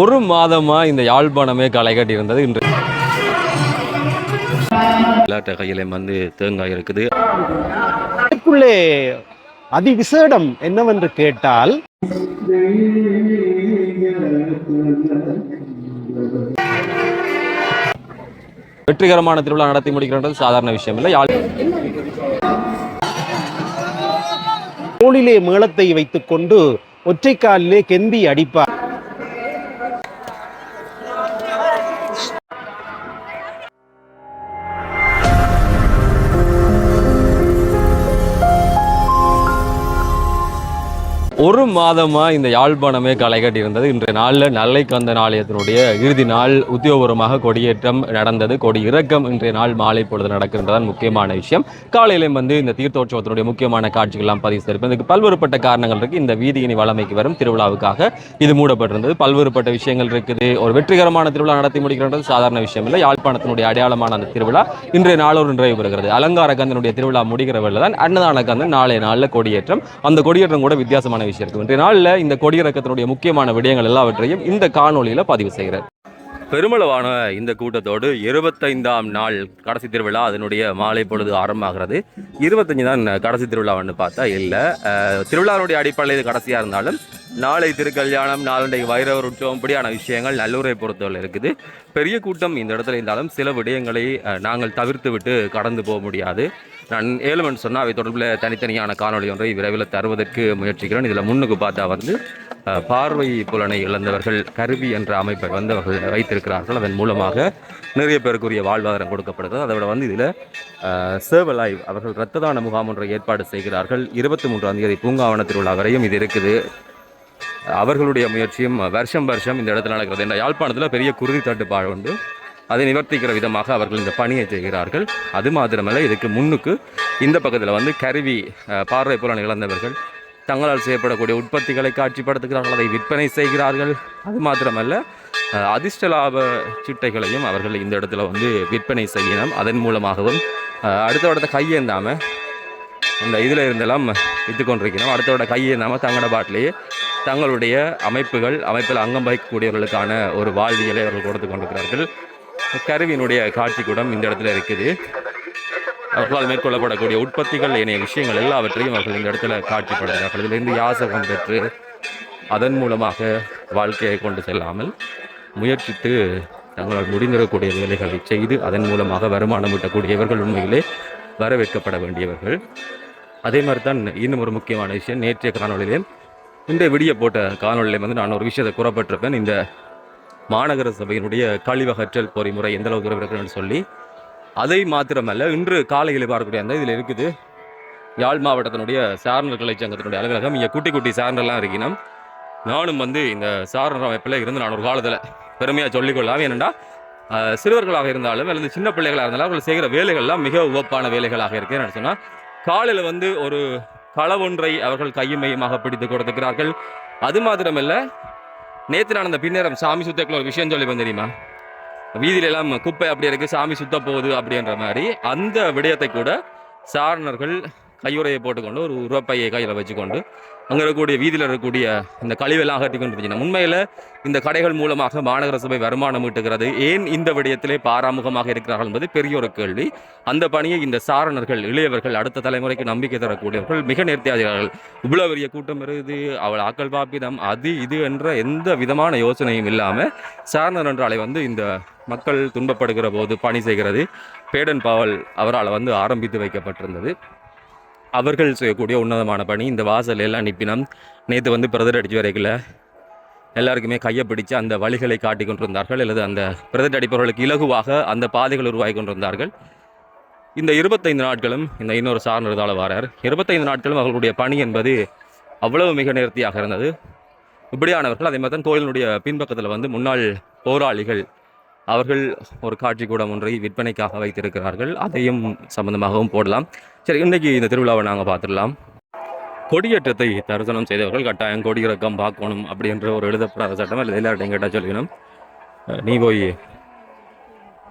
ஒரு மாதமா இந்த யாழ்ப்பாணமே களை கட்டி இருந்தது இன்று. விளையாட்டு கையில வந்து தேங்காய் இருக்குது. இதற்குள்ளே அதிவிசேடம் என்னவென்று கேட்டால் வெற்றிகரமான திருவிழா நடத்தி முடிக்கிறது சாதாரண விஷயம் இல்லை யாழ் தோளிலே மேளத்தை வைத்துக்கொண்டு ஒற்றைக்காலிலே கெந்தி அடிப்பார். ஒரு மாதமாக இந்த யாழ்ப்பாணமே களை கட்டி இருந்தது இன்றைய நாளில் நல்லை கந்தன் ஆலயத்தினுடைய இறுதி நாள் உத்தியோகபூர்வமாக கொடியேற்றம் நடந்தது. கொடி இறக்கம் இன்றைய நாள் மாலை பொழுது நடக்கின்றதான் முக்கியமான விஷயம். காலையிலும் வந்து இந்த தீர்த்தோற்சவத்தினுடைய முக்கியமான காட்சிகள்லாம் பதிவு செய்திருப்போம் இதுக்கு பல்வேறுபட்ட காரணங்கள் இருக்குது இந்த வீதியினி வளமைக்கு வரும் திருவிழாவுக்காக இது மூடப்பட்டிருந்தது. பல்வேறுபட்ட விஷயங்கள் இருக்குது. ஒரு வெற்றிகரமான திருவிழா நடத்தி முடிக்கிறது சாதாரண விஷயம் இல்லை. யாழ்ப்பாணத்தினுடைய அடையாளமான அந்த திருவிழா இன்றைய நாளொரு நிறைவு பெறுகிறது அலங்கார கந்தனுடைய திருவிழா முடிகிற வேலை தான் அன்னதான கந்தன் நாளைய நாளில் கொடியேற்றம். அந்த கொடியேற்றம் கூட வித்தியாசமான விஷயம். இருக்கு இன்றைய நாளில் இந்த கொடியிறக்கத்தினுடைய முக்கியமான விடயங்கள் எல்லாவற்றையும் இந்த காணொலியில் பதிவு செய்கிறார் பெருமளவான இந்த கூட்டத்தோடு இருபத்தைந்தாம் நாள் கடைசி திருவிழா அதனுடைய மாலை பொழுது ஆரம்பமாகிறது. இருபத்தஞ்சு தான் கடைசி திருவிழான்னு பார்த்தா இல்லை. திருவிழாவுடைய அடிப்படையில் கடைசியாக இருந்தாலும் நாளை திருக்கல்யாணம் நாளண்டைக்கு வைரவர் உற்சவம் இப்படியான விஷயங்கள் நல்லூரை பொறுத்தவரை இருக்குது. பெரிய கூட்டம் இந்த இடத்துல இருந்தாலும் சில விடயங்களை நாங்கள் தவிர்த்து விட்டு கடந்து போக முடியாது. நான் ஏழுமன் சொன்னால் அவை தொடர்பில் தனித்தனியான காணொளி ஒன்றை விரைவில் தருவதற்கு முயற்சிக்கிறேன். இதில் முன்னுக்கு பார்த்தா வந்து பார்வை புலனை இழந்தவர்கள் கருவி என்ற அமைப்பை வந்து அவர்கள் வைத்திருக்கிறார்கள். அதன் மூலமாக நிறைய பேருக்குரிய வாழ்வாதாரம் கொடுக்கப்படுகிறது. அதை விட வந்து இதில் சேவலாய் அவர்கள் இரத்த தான முகாம் ஒன்றை ஏற்பாடு செய்கிறார்கள். இருபத்தி மூன்றாம் தேதி பூங்காவன திருவிழா வரையும் இது இருக்குது. அவர்களுடைய முயற்சியும் வருஷம் வருஷம் இந்த இடத்துல நடக்கிறது. என்ற யாழ்ப்பாணத்தில் பெரிய குருதி தட்டுப்பாடு உண்டு. அதை நிவர்த்திக்கிற விதமாக அவர்கள் இந்த பணியை செய்கிறார்கள். அது மாத்திரமல்ல இதுக்கு முன்னுக்கு இந்த பக்கத்தில் வந்து கருவி பார்வை புலன் இழந்தவர்கள் தங்களால் செய்யப்படக்கூடிய உற்பத்திகளை காட்சிப்படுத்துகிறார்கள் அதை விற்பனை செய்கிறார்கள். அது மாத்திரமல்ல அதிர்ஷ்ட லாப சிட்டைகளையும் அவர்கள் இந்த இடத்துல வந்து விற்பனை செய்யணும். அதன் மூலமாகவும் அஹ், அடுத்த இடத்த கையேந்தாமல் இந்த இதில் இருந்தெல்லாம் விற்று கொண்டிருக்கிறோம். அடுத்தோட கையேந்தாமல் தங்களோட பாட்டிலேயே தங்களுடைய அமைப்புகள் அமைப்பில் அங்கம் வகிக்கக்கூடியவர்களுக்கான ஒரு வாழ்வியலை அவர்கள் கொடுத்து கொண்டிருக்கிறார்கள். கருவியினுடைய காட்சி கூடம் இந்த இடத்துல இருக்குது. அவர்களால் மேற்கொள்ளப்படக்கூடிய உற்பத்திகள் ஏனைய விஷயங்கள் எல்லாவற்றையும் அவர்கள் இந்த இடத்துல காட்சிப்படுத்துகிறார்கள். இதிலிருந்து யாசகம் பெற்று அதன் மூலமாக வாழ்க்கையை கொண்டு செல்லாமல் முயற்சித்து தங்களால் முடிந்திடக்கூடிய வேலைகளை செய்து அதன் மூலமாக வருமானம் ஈட்டக்கூடியவர்கள் உண்மையிலே வரவேற்கப்பட வேண்டியவர்கள். அதே மாதிரி தான் இன்னும் ஒரு முக்கியமான விஷயம் நேற்றைய காணொளியிலே இந்த விடிய போட்ட காணொளியிலே வந்து நான் ஒரு விஷயத்தை கூறப்பட்டிருப்பேன். இந்த மாநகர சபையினுடைய கழிவகற்றல் பொறிமுறை எந்த அளவுக்கு இருக்குன்னு சொல்லி அதை மாத்திரமல்ல இன்று காலையில் பார்க்கக்கூடிய அந்த இதில் இருக்குது. யாழ் மாவட்டத்தினுடைய சாரணர் கலை சங்கத்தினுடைய அலுவலகம். இங்கே குட்டி குட்டி சாரணர்லாம் இருக்கணும் நானும் வந்து இந்த சாரணர் அமைப்பில் இருந்து நான் ஒரு காலத்தில் பெருமையாக சொல்லிக்கொள்ளலாம் ஏனென்றா சிறுவர்களாக இருந்தாலும் அல்லது சின்ன பிள்ளைகளாக இருந்தாலும் அவர்கள் செய்கிற வேலைகள்லாம் மிக உவப்பான வேலைகளாக இருக்கு என்ன சொன்னால் காலையில் வந்து ஒரு களவொன்றை அவர்கள் கையும் மையமாக பிடித்து கொடுத்துக்கிறார்கள் அது மாத்திரமல்ல நேற்று நடந்த அந்த பின்னேரம் சாமி சுத்தக்குள்ள ஒரு விஷயம் சொல்லி தெரியுமா? வீதியில எல்லாம் குப்பை அப்படி இருக்கு சாமி சுத்த போகுது அப்படின்ற மாதிரி. அந்த விடயத்தை கூட சாரணர்கள் கையுறையை போட்டுக்கொண்டு ஒரு உரப்பையை கையில் வச்சுக்கொண்டு அங்கே இருக்கக்கூடிய வீதியில் இருக்கக்கூடிய இந்த கழிவெல்லாம் அகற்றி கொண்டு உண்மையில் இந்த கடைகள் மூலமாக மாநகர சபை வருமானம் ஈட்டுகிறது. ஏன் இந்த விடயத்திலே பாராமுகமாக இருக்கிறார்கள் என்பது பெரிய ஒரு கேள்வி. அந்த பணியை இந்த சாரணர்கள் இளையவர்கள் அடுத்த தலைமுறைக்கு நம்பிக்கை தரக்கூடியவர்கள் மிக நேர்த்தியாகிறார்கள் இவ்வளோ பெரிய கூட்டம் இருக்குது. அவள் ஆக்கள் பாப்பிதம் அது இது என்ற எந்த விதமான யோசனையும் இல்லாமல் சாரணர் என்றாலே வந்து இந்த மக்கள் துன்பப்படுகிற போது பணி செய்கிறது. பேடன் பாவல் அவரால் வந்து ஆரம்பித்து வைக்கப்பட்டிருந்தது. அவர்கள் செய்யக்கூடிய உன்னதமான பணி. இந்த வாசல் எல்லாம் அனுப்பினோம். நேற்று வந்து பிரதர் அடிச்சு வரைக்கல. எல்லாருக்குமே கையை பிடிச்சு அந்த வழிகளை காட்டி கொண்டிருந்தார்கள். அல்லது அந்த பிரதர் அடிப்பவர்களுக்கு இலகுவாக அந்த பாதைகள் உருவாகி கொண்டிருந்தார்கள். இந்த இருபத்தைந்து நாட்களும் இந்த இன்னொரு சார்ந்ததால் வாரார். இருபத்தைந்து நாட்களும் அவர்களுடைய பணி என்பது அவ்வளவு மிக நேர்த்தியாக இருந்தது. இப்படியானவர்கள் அதே மாதிரி தான் கோயிலினுடைய பின்பக்கத்தில் வந்து முன்னாள் போராளிகள் அவர்கள் ஒரு காட்சி கூடம் ஒன்றை விற்பனைக்காக வைத்திருக்கிறார்கள். அதையும் சம்பந்தமாகவும் போடலாம். சரி இன்னைக்கு இந்த திருவிழாவை நாங்கள் பார்த்துடலாம். கொடியேற்றத்தை தரிசனம் செய்தவர்கள் கட்டாயம் கொடியிறக்கம் பார்க்கணும் அப்படின்ற ஒரு எழுதப்படாத சட்டம் இல்லை எல்லார்ட்டையும் கேட்டால் சொல்லிக்கணும். நீ போய்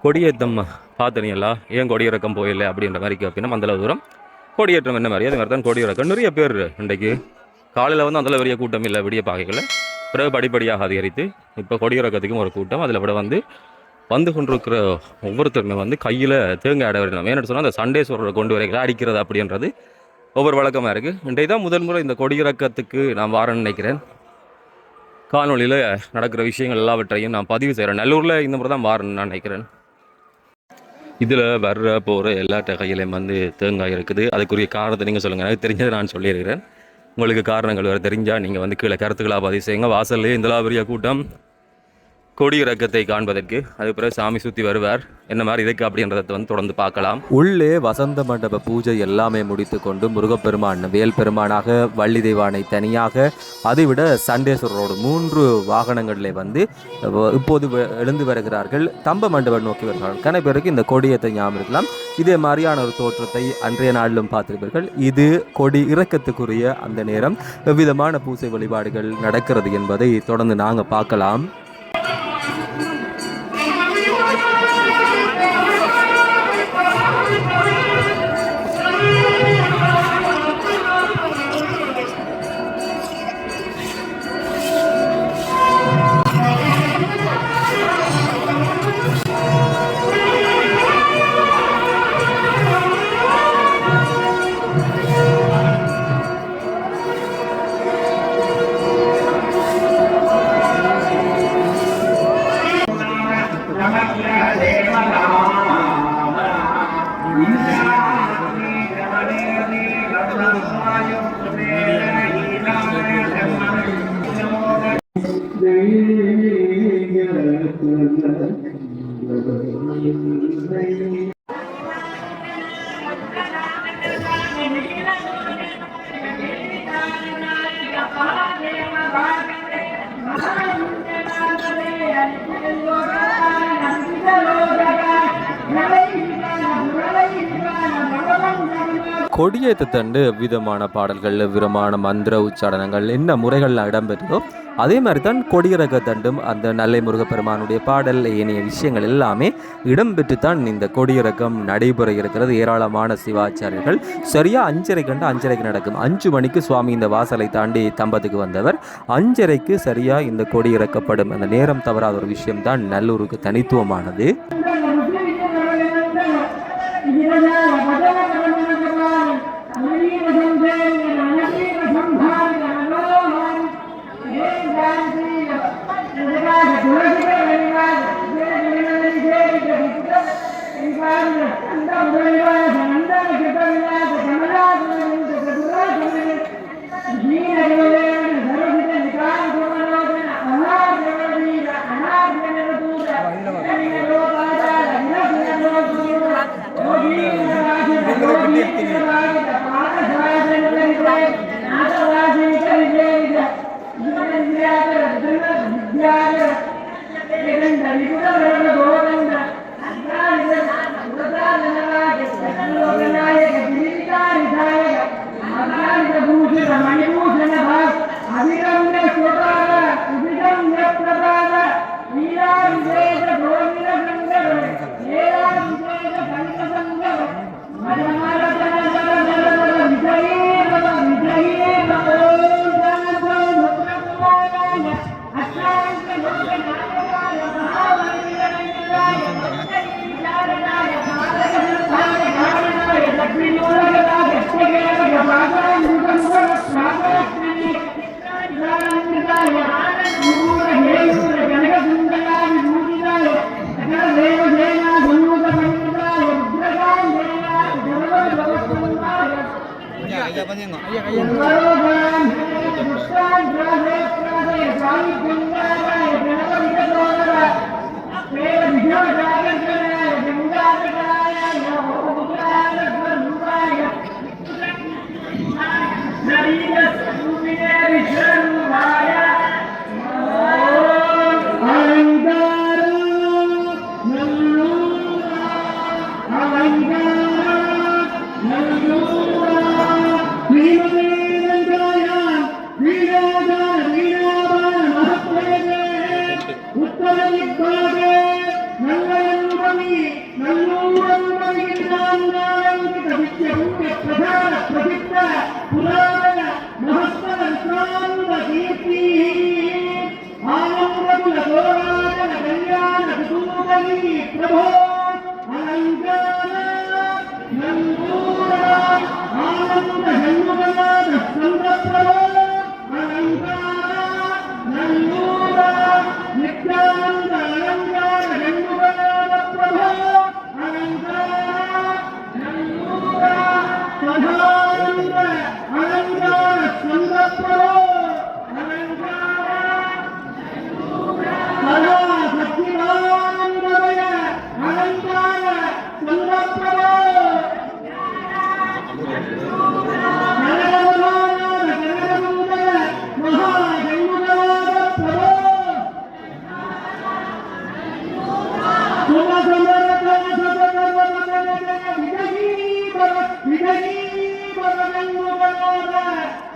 கொடியேற்றம் பார்த்தனியல்லா ஏன் கொடியிறக்கம் போயில்லை அப்படின்ற மாதிரி கேட்பினும் அந்தளவு தூரம். கொடியேற்றம் என்ன மாதிரி? அதே மாதிரி தான் கொடியிறக்கம். நிறைய பேர் இன்றைக்கு காலையில் வந்து அந்த பெரிய கூட்டம் இல்லை விடிய பாகைகளை பிறகு படிப்படியாக அதிகரித்து இப்போ கொடியிறக்கத்துக்கும் ஒரு கூட்டம். அதில் விட வந்து வந்து கொண்டிருக்கிற ஒவ்வொருத்தருமே வந்து கையில் தேங்காய் அடை வரணும் ஏன்னு சொன்னால் அந்த சண்டேஸ்வரரை கொண்டு வரைக்கிற அடிக்கிறது அப்படின்றது ஒவ்வொரு வழக்கமாக இருக்குது இன்றைய தான் முதல் முறை இந்த கொடியிறக்கத்துக்கு நான் வாரேன்னு நினைக்கிறேன். காணொலியில் நடக்கிற விஷயங்கள் எல்லாவற்றையும் நான் பதிவு செய்கிறேன் நல்லூரில் இந்த முறை தான் வாரேன்னு நான் நினைக்கிறேன். இதில் வர்ற போகிற எல்லா கையிலையும் வந்து தேங்காய் இருக்குது. அதுக்குரிய காரணத்தை நீங்கள் சொல்லுங்கள் எனக்கு தெரிஞ்சதை நான் சொல்லியிருக்கிறேன். உங்களுக்கு காரணங்கள் வேறு தெரிஞ்சால் நீங்கள் வந்து கீழே கருத்துக்களாக பதிவு செய்யுங்க. வாசல்லே இந்த பெரிய கூட்டம். கொடி இறக்கத்தை காண்பதற்கு அது பிறகு சாமி சுற்றி வருவார். என்ன மாதிரி இருக்கு அப்படின்றத வந்து தொடர்ந்து பார்க்கலாம். உள்ளே வசந்த மண்டப பூஜை எல்லாமே முடித்து கொண்டு முருகப்பெருமான் வேல் பெருமானாக வள்ளி தெய்வானை தனியாக அதைவிட சண்டேஸ்வரரோடு மூன்று வாகனங்களில் வந்து இப்போது எழுந்து வருகிறார்கள். தம்ப மண்டபம் நோக்கி வருகிறார்கள். கன பேருக்கு இந்த கொடியத்தை ஞாபகம் இருக்கலாம். இதே மாதிரியான ஒரு தோற்றத்தை அன்றைய நாளிலும் பார்த்திருப்பீர்கள். இது கொடி இறக்கத்துக்குரிய அந்த நேரம். எவ்விதமான பூசை வழிபாடுகள் நடக்கிறது என்பதை தொடர்ந்து நாங்கள் பார்க்கலாம். கொடியேற்ற தண்டு விதமான பாடல்கள் விதமான மந்திர உச்சாரணங்கள் என்ன முறைகளில் இடம்பெற்றதோ அதே மாதிரி தான் கொடியிறக்க தண்டும் அந்த நல்லை முருகப்பெருமானுடைய பாடல் ஏனைய விஷயங்கள் எல்லாமே இடம்பெற்று தான் இந்த கொடியிறக்கம் நடைபெற இருக்கிறது. ஏராளமான சிவாச்சாரியர்கள் சரியாக அஞ்சரை கண்டு அஞ்சரைக்கு நடக்கும். அஞ்சு மணிக்கு சுவாமி இந்த வாசலை தாண்டி தம்பத்துக்கு வந்தவர். அஞ்சரைக்கு சரியாக இந்த கொடியிறக்கப்படும் அந்த நேரம் தவறாத ஒரு விஷயம் தான் நல்லூருக்கு தனித்துவமானது.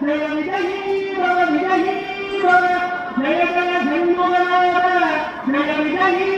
జయ విజయీ భవ విజయీ భవ జయ జయ జన్మగనాయ జయ విజయీ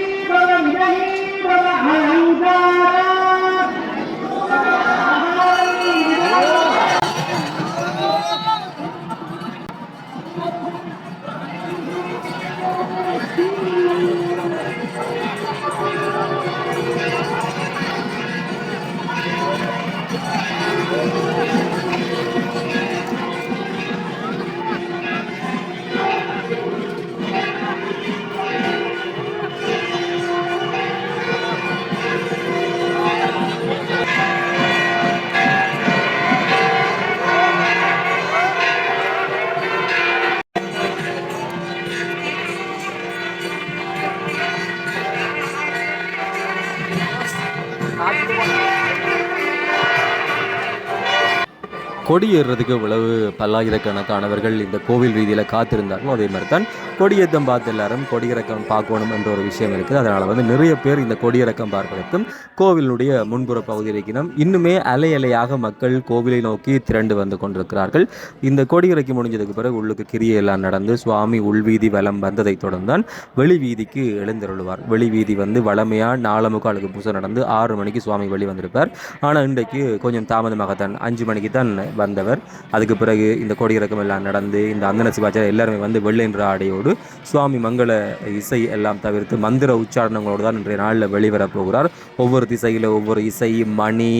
கொடியேறுறதுக்கு இவ்வளவு பல்லாயிரக்கணக்கானவர்கள் இந்த கோவில் வீதியில் காத்திருந்தார்களோ அதே மாதிரி தான் கொடியேற்றம் பார்த்து எல்லாரும் கொடியிறக்கம் பார்க்கணும் என்ற ஒரு விஷயம் இருக்குது. அதனால் வந்து நிறைய பேர் இந்த கொடியிறக்கம் பார்ப்பதற்கும் கோவிலுடைய முன்புற பகுதி இருக்கணும் இன்னுமே அலை அலையாக மக்கள் கோவிலை நோக்கி திரண்டு வந்து கொண்டிருக்கிறார்கள். இந்த கொடியிறக்கி முடிஞ்சதுக்கு பிறகு உள்ளுக்கு கிரியெல்லாம் நடந்து சுவாமி உள்வீதி வலம் வந்ததை தொடர்ந்தான் வெளி வீதிக்கு எழுந்தருள்வார். வெளி வீதி வந்து வளமையாக நாலு முக்காலுக்கு பூசை நடந்து ஆறு மணிக்கு சுவாமி வெளி வந்திருப்பார். ஆனால் இன்றைக்கு கொஞ்சம் தாமதமாகத்தான் அஞ்சு மணிக்கு தான் வந்தவர். அதுக்கு பிறகு இந்த கொடியிறக்கம் எல்லாம் நடந்து இந்த அந்தன சிவாச்சாரியர் எல்லாருமே வந்து வெள்ளைன்ற ஆடையோடு சுவாமி மங்கள இசை எல்லாம் தவிர்த்து மந்திர உச்சாரணங்களோடு தான் இன்றைய நாளில் வெளிவரப்போகிறார் ஒவ்வொரு திசையில் ஒவ்வொரு இசை மணி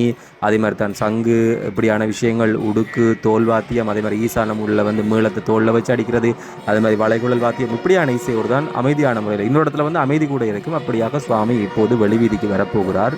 அதே மாதிரி தான் சங்கு இப்படியான விஷயங்கள் உடுக்கு தோல் வாத்தியம் அதே மாதிரி ஈசானம் உள்ள வந்து மேளத்தை தோலில் வச்சு அடிக்கிறது அதே மாதிரி வளைகுழல் வாத்தியம் இப்படியான இசையோடு தான் அமைதியான முறையில் இன்னொரு இடத்துல வந்து அமைதி கூட இருக்கும். அப்படியாக சுவாமி இப்போது வெளிவீதிக்கு வரப்போகிறார்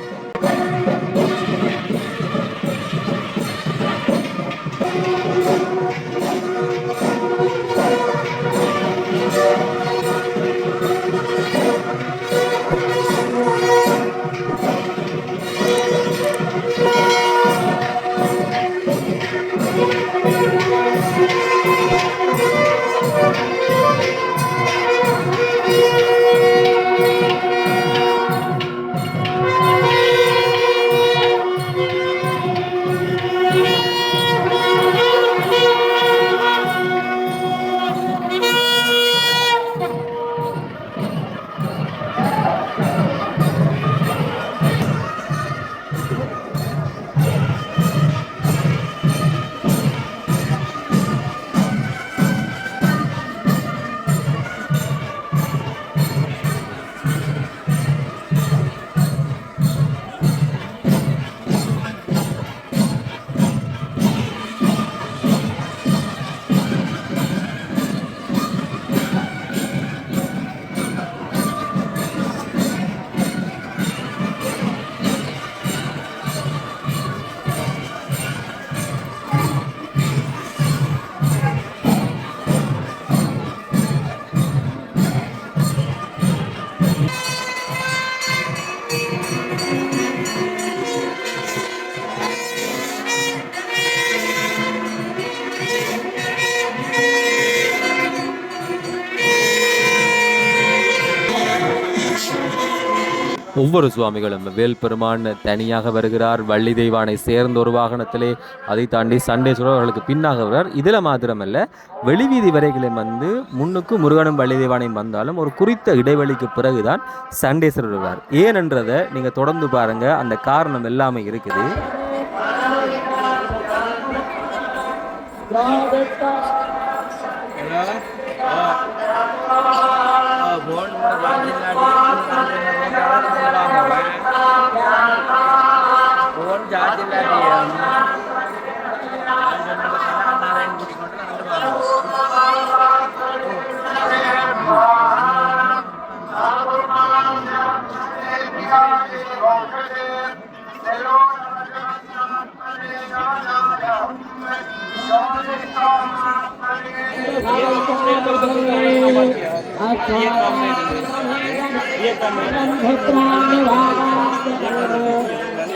ஒவ்வொரு சுவாமிகளும் வேல் பெருமான் தனியாக வருகிறார் வள்ளி தெய்வானை சேர்ந்த ஒரு வாகனத்திலே அதை தாண்டி சண்டேஸ்வரர் அவர்களுக்கு பின்னாக வருகிறார். இதில் மாத்திரமல்ல வெளிவீதி வரைகளை வந்து முன்னுக்கு முருகனும் வள்ளி தெய்வானையும் வந்தாலும் ஒரு குறித்த இடைவெளிக்கு பிறகுதான் சண்டேஸ்வரர் வருவார். ஏனென்றதை நீங்கள் தொடர்ந்து பாருங்கள் அந்த காரணம் எல்லாமே இருக்குது. ये कम है ये कम है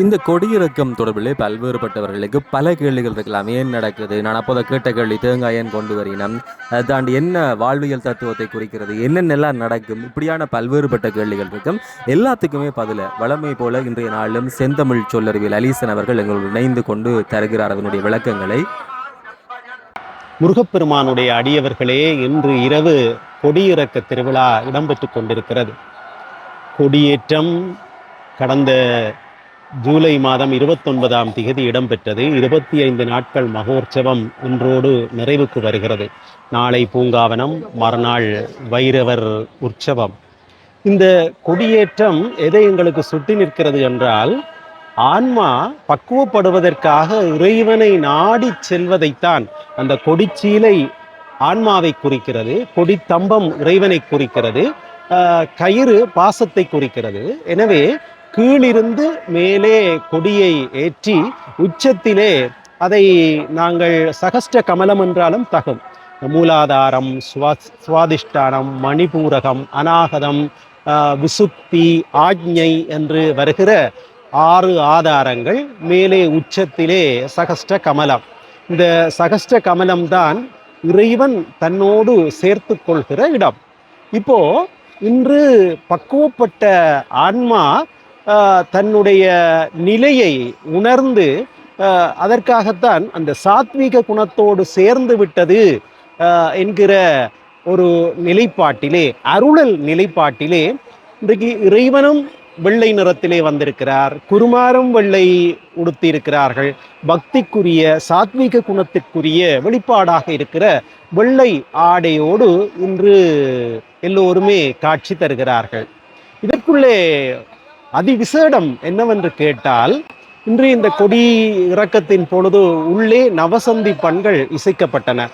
இந்த கொடியிறக்கம் தொடர்பிலே பல்வேறுபட்டவர்களுக்கு பல கேள்விகள் இருக்கலாம். ஏன் நடக்குது? நான் அப்போதை கேட்ட கேள்வி தேங்காய் ஏன் கொண்டு வரினம்? அதை தாண்டி என்ன வாழ்வியல் தத்துவத்தை குறிக்கிறது? என்னென்னலாம் நடக்கும்? இப்படியான பல்வேறுபட்ட கேள்விகள் இருக்கும். எல்லாத்துக்குமே பதில வளமை போல இன்றைய நாளிலும் செந்தமிழ் சொல்லறிவியல் அலீசன் அவர்கள் எங்களோடு இணைந்து கொண்டு தருகிறார் அதனுடைய விளக்கங்களை. முருகப்பெருமானுடைய அடியவர்களே இன்று இரவு கொடியிறக்க திருவிழா இடம்பெற்று கொண்டிருக்கிறது. கொடியேற்றம் கடந்த ஜூலை மாதம் இருபத்தொன்பதாம் திகதி இடம்பெற்றது. இருபத்தி ஐந்து நாட்கள் மகோற்சவம் இன்றோடு நிறைவுக்கு வருகிறது. நாளை பூங்காவனம் மறுநாள் வைரவர் உற்சவம். இந்த கொடியேற்றம் எதை எங்களுக்கு சுட்டி நிற்கிறது என்றால் ஆன்மா பக்குவப்படுவதற்காக இறைவனை நாடி செல்வதைத்தான் அந்த கொடிச்சீலை ஆன்மாவை குறிக்கிறது கொடித்தம்பம் இறைவனை குறிக்கிறது ஆஹ் கயிறு பாசத்தை குறிக்கிறது. எனவே கீழிருந்து மேலே கொடியை ஏற்றி உச்சத்திலே அதை நாங்கள் சகஸ்ட கமலம் என்றாலும் தகும். மூலாதாரம் சுவா சுவாதிஷ்டானம் மணிபூரகம் அநாகதம் விசுப்தி ஆக்ஞை என்று வருகிற ஆறு ஆதாரங்கள் மேலே உச்சத்திலே சகஸ்ட கமலம். இந்த சகஸ்ட கமலம்தான் இறைவன் தன்னோடு சேர்த்து கொள்கிற இடம். இப்போ இன்று பக்குவப்பட்ட ஆன்மா தன்னுடைய நிலையை உணர்ந்து அதற்காகத்தான் அந்த சாத்வீக குணத்தோடு சேர்ந்து விட்டது என்கிற ஒரு நிலைப்பாட்டிலே அருளல் நிலைப்பாட்டிலே இன்றைக்கு இறைவனும் வெள்ளை நிறத்திலே வந்திருக்கிறார். குருமாரும் வெள்ளை உடுத்தியிருக்கிறார்கள். பக்திக்குரிய சாத்வீக குணத்திற்குரிய வெளிப்பாடாக இருக்கிற வெள்ளை ஆடையோடு இன்று எல்லோருமே காட்சி தருகிறார்கள். இதற்குள்ளே அதிவிசேடம் என்னவென்று கேட்டால் இன்று இந்த கொடி இறக்கத்தின் பொழுது உள்ளே நவசந்தி பண்கள் இசைக்கப்பட்டன.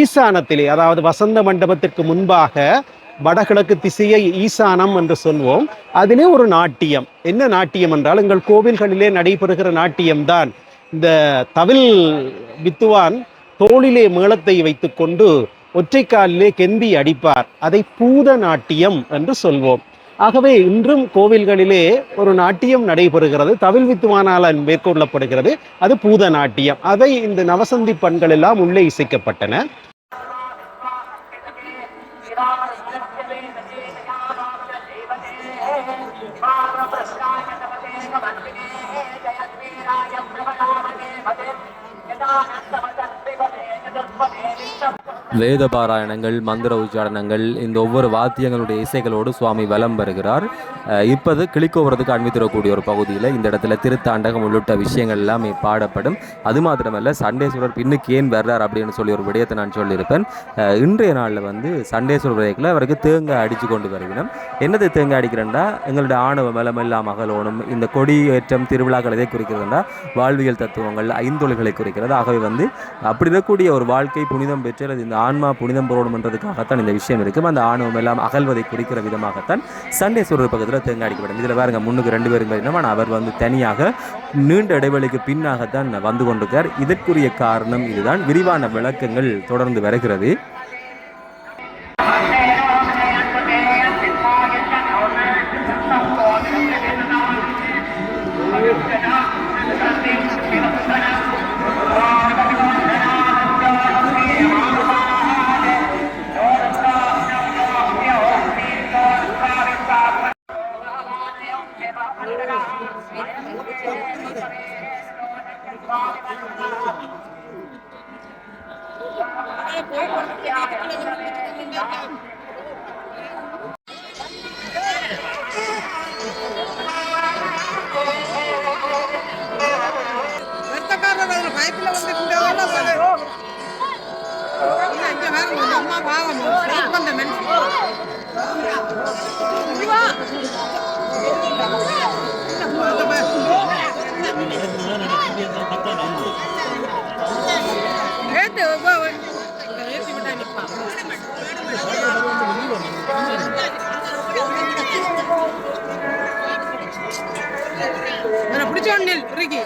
ஈசானத்திலே அதாவது வசந்த மண்டபத்திற்கு முன்பாக வடகிழக்கு திசையை ஈசானம் என்று சொல்வோம். அதிலே ஒரு நாட்டியம். என்ன நாட்டியம் என்றால் எங்கள் கோவில்களிலே நடைபெறுகிற நாட்டியம்தான். இந்த தவில் வித்துவான் தோளிலே மேளத்தை வைத்துக்கொண்டு ஒற்றைக்காலிலே கெந்தி அடிப்பார். அதை பூத நாட்டியம் என்று சொல்வோம். ஆகவே இன்றும் கோவில்களிலே ஒரு நாட்டியம் நடைபெறுகிறது. தவில் வித்துவானால் மேற்கொள்ளப்படுகிறது. அது பூத நாட்டியம். அதை இந்த நவசந்தி பண்கள் எல்லாம் உள்ளே இசைக்கப்பட்டன. வேத பாராயணங்கள் மந்திர உச்சாரணங்கள் இந்த ஒவ்வொரு வாத்தியங்களுடைய இசைகளோடு சுவாமி வலம் வருகிறார். இப்போது கிளிக்கோவரத்துக்கு அண்மித்திரக்கூடிய ஒரு பகுதியில் இந்த இடத்துல திருத்தாண்டகம் உள்ளிட்ட விஷயங்கள் எல்லாமே பாடப்படும். அது மாத்திரமல்ல சண்டேஸ்வரர் பின்னுக்கு ஏன் வர்றார் அப்படின்னு சொல்லி ஒரு விடயத்தை நான் சொல்லியிருப்பேன். இன்றைய நாளில் வந்து சண்டேஸ்வரர் விடயத்தில் அவருக்கு தேங்காய் அடித்து கொண்டு வருகிறோம் என்னது தேங்காய் அடிக்கிறேன்டா? எங்களுடைய ஆணவ மலம் எல்லாம் அகலோணும். இந்த கொடியேற்றம் திருவிழாக்கள் இதை குறிக்கிறதுனா வாழ்வியல் தத்துவங்கள் ஐந்தொழில்களை குறிக்கிறது. ஆகவே வந்து அப்படி இருக்கக்கூடிய ஒரு வாழ்க்கை புனிதம் பெற்று இந்த ஆன்மா புனிதம் பெறணும்ன்றதுக்காகத்தான் இந்த விஷயம் இருக்கும் அந்த ஆணவம் எல்லாம் அகழ்வதை குறிக்கிற விதமாகத்தான் சண்டேஸ்வரர் பக்கத்தில் தேங்காய் அடிக்கப்படும். இதில் பாருங்க முன்னுக்கு ரெண்டு பேரும் பார்த்தீங்கன்னா அவர் வந்து தனியாக நீண்ட இடைவெளிக்கு பின்னாகத்தான் வந்து கொண்டிருக்கார். இதற்குரிய காரணம் இதுதான். விரிவான விளக்கங்கள் தொடர்ந்து வருகிறது. பிடிச்சோன்னு இருக்கு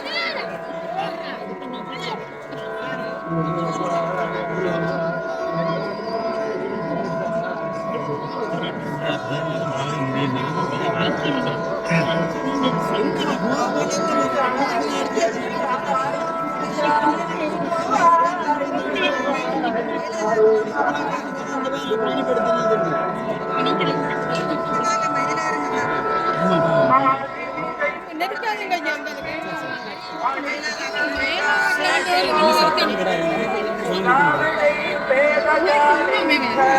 இப்போ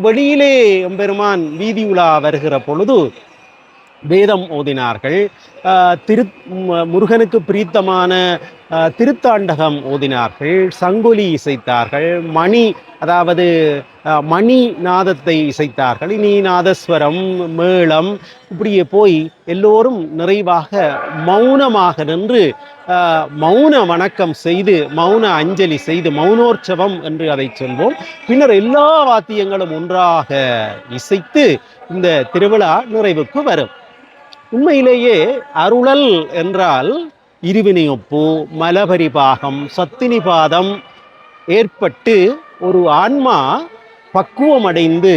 வெளியிலே எம்பெருமான் வீதி உலா வருகிற பொழுது வேதம் ஓதினார்கள். ஆஹ் திரு முருகனுக்கு பிரீத்தமான திருத்தாண்டகம் ஓதினார்கள் சங்கொலி இசைத்தார்கள் மணி அதாவது மணி நாதத்தை இசைத்தார்கள் இனி நாதஸ்வரம் மேளம் இப்படியே போய் எல்லோரும் நிறைவாக மௌனமாக நின்று மௌன வணக்கம் செய்து மௌன அஞ்சலி செய்து மௌனோற்சவம் என்று அதை சொல்வோம். பின்னர் எல்லா வாத்தியங்களும் ஒன்றாக இசைத்து இந்த திருவிழா நிறைவுக்கு வரும். உண்மையிலேயே அருளல் என்றால் இருவினையொப்பு மலபரிபாகம் சத்தினிபாதம் ஏற்பட்டு ஒரு ஆன்மா பக்குவமடைந்து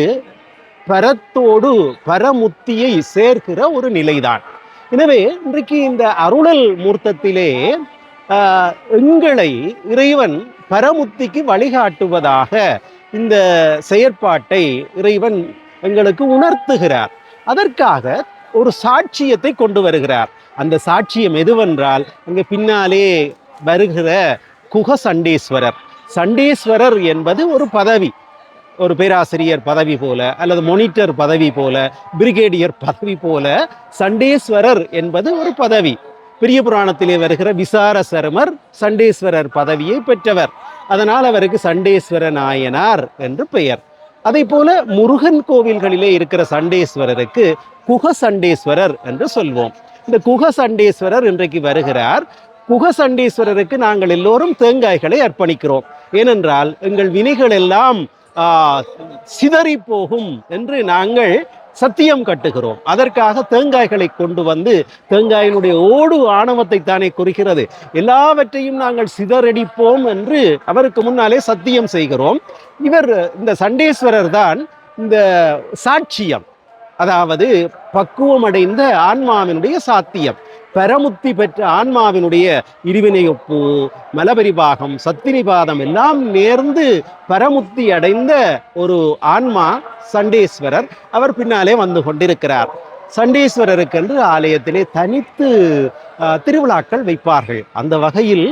பரத்தோடு பரமுத்தியை சேர்க்கிற ஒரு நிலைதான். எனவே இன்றைக்கு இந்த அருளல் மூர்த்தத்திலே எங்களை இறைவன் பரமுத்திக்கு வழிகாட்டுவதாக இந்த செயற்பாட்டை இறைவன் எங்களுக்கு உணர்த்துகிறார். அதற்காக ஒரு சாட்சியத்தை கொண்டு வருகிறார். அந்த சாட்சியம் எதுவென்றால் அங்கே பின்னாலே வருகிற குக சண்டேஸ்வரர். சண்டேஸ்வரர் என்பது ஒரு பதவி. ஒரு பேராசிரியர் பதவி போல அல்லது மொனிட்டர் பதவி போல பிரிகேடியர் பதவி போல சண்டேஸ்வரர் என்பது ஒரு பதவி. பெரிய புராணத்திலே வருகிற விசார சருமர் சண்டேஸ்வரர் பதவியை பெற்றவர். அதனால் அவருக்கு சண்டேஸ்வர நாயனார் என்று பெயர். அதே போல முருகன் கோவில்களிலே இருக்கிற சண்டேஸ்வரருக்கு குக சண்டேஸ்வரர் என்று சொல்வோம். இந்த குக சண்டேஸ்வரர் இன்றைக்கு வருகிறார். குக சண்டேஸ்வரருக்கு நாங்கள் எல்லோரும் தேங்காய்களை அர்ப்பணிக்கிறோம். ஏனென்றால் எங்கள் வினைகள் எல்லாம் சிதறி போகும் என்று நாங்கள் சத்தியம் கட்டுகிறோம். அதற்காக தேங்காய்களை கொண்டு வந்து தேங்காயினுடைய ஓடு ஆணவத்தை தானே குறிக்கிறது. எல்லாவற்றையும் நாங்கள் சிதறடிப்போம் என்று அவருக்கு முன்னாலே சத்தியம் செய்கிறோம். இவர் இந்த சண்டேஸ்வரர் தான் இந்த சாட்சியம். அதாவது பக்குவமடைந்த ஆன்மாவினுடைய சாத்தியம். பரமுத்தி பெற்ற ஆன்மாவினுடைய இருவினையொப்பு மலபரிபாகம் சத்தினிபாதம் எல்லாம் நேர்ந்து பரமுத்தி அடைந்த ஒரு ஆன்மா சண்டேஸ்வரர் அவர் பின்னாலே வந்து கொண்டிருக்கிறார். சண்டேஸ்வரருக்கென்று ஆலயத்திலே தனித்து திருவிழாக்கள் வைப்பார்கள். அந்த வகையில்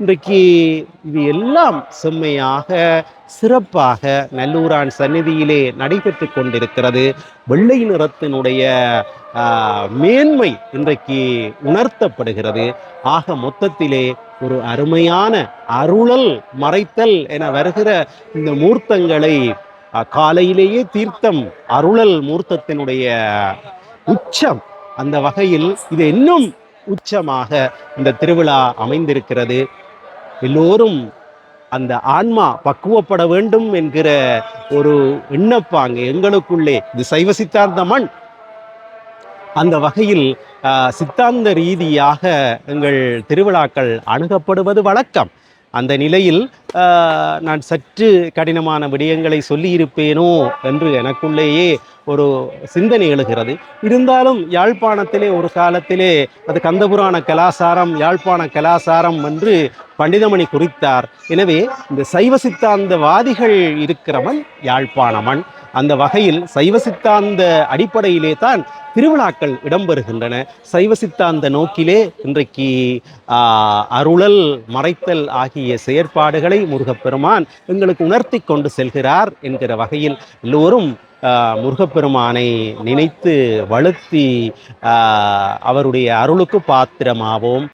இன்றைக்கு இது எல்லாம் செம்மையாக சிறப்பாக நல்லூரான் சந்நிதியிலே நடைபெற்று கொண்டிருக்கிறது. வெள்ளை நிறத்தினுடைய ஆஹ், மேன்மை இன்றைக்கு உணர்த்தப்படுகிறது. ஆக மொத்தத்திலே ஒரு அருமையான அருளல் மறைத்தல் என வருகிற இந்த மூர்த்தங்களை காலையிலேயே தீர்த்தம் அருளல் மூர்த்தத்தினுடைய உச்சம் அந்த வகையில் இது இன்னும் உச்சமாக இந்த திருவிழா அமைந்திருக்கிறது. எல்லோரும் அந்த ஆன்மா பக்குவப்பட வேண்டும் என்கிற ஒரு எண்ணப்பாங்க எங்களுக்குள்ளே. இது சைவ சித்தாந்த மண். அந்த வகையில் ஆஹ், சித்தாந்த ரீதியாக எங்கள் திருவிழாக்கள் அணுகப்படுவது வழக்கம். அந்த நிலையில் நான் சற்று கடினமான விடயங்களை சொல்லியிருப்பேனோ என்று எனக்குள்ளேயே ஒரு சிந்தனை எழுகிறது. இருந்தாலும் யாழ்ப்பாணத்திலே ஒரு காலத்திலே அது கந்தபுராண கலாசாரம் யாழ்ப்பாண கலாசாரம் என்று பண்டிதமணி குறித்தார். எனவே இந்த சைவ சித்தாந்தவாதிகள் இருக்கிறவன் யாழ்ப்பாணமன். அந்த வகையில் சைவ சித்தாந்த அடிப்படையிலே தான் திருவிழாக்கள் இடம்பெறுகின்றன. சைவ சித்தாந்த நோக்கிலே இன்றைக்கு அருளல் மறைத்தல் ஆகிய செயற்பாடுகளை முருகப்பெருமான் எங்களுக்கு உணர்த்தி கொண்டு செல்கிறார் என்கிற வகையில் எல்லோரும் முருகப்பெருமானை நினைத்து வழுத்தி அவருடைய அருளுக்கு பாத்திரமாவோம்.